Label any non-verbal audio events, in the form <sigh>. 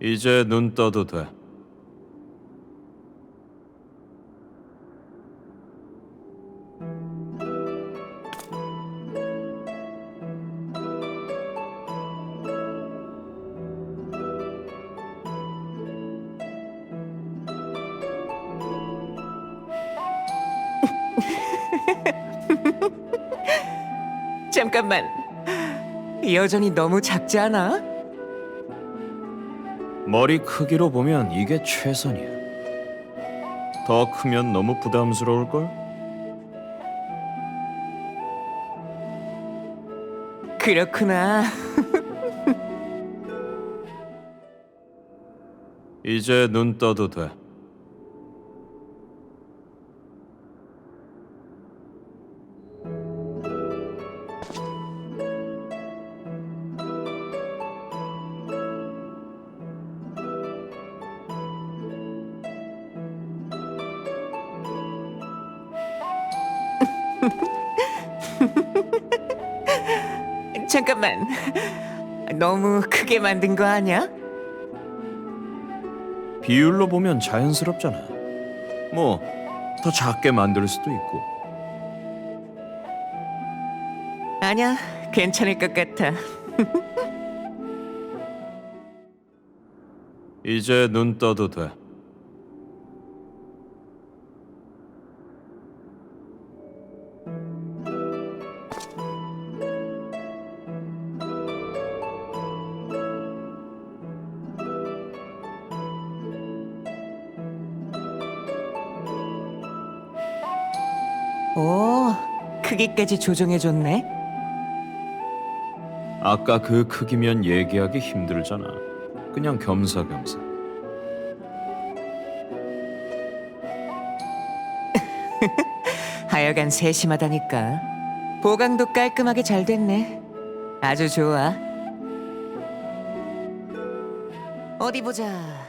이제 눈 떠도 돼. 잠깐만. 여전히 너무 작지 않아? 머리 크기로 보면 이게 최선이야. 더 크면 너무 부담스러울 걸? 그렇구나. 이제 눈 떠도 돼. <laughs> 잠깐만. 너무 크게 만든 거 아니야? 비율로 보면 자연스럽잖아. 뭐, 더 작게 만들 수도 있고. 아니야. 괜찮을 것 같아. <laughs> 이제 눈 떠도 돼. 오, 크기까지 조정해줬네. 아까 그 크기면 얘기하기 힘들잖아. 그냥 겸사겸사. <laughs> 하여간 세심하다니까. 보강도 깔끔하게 잘 됐네. 아주 좋아. 어디 보자.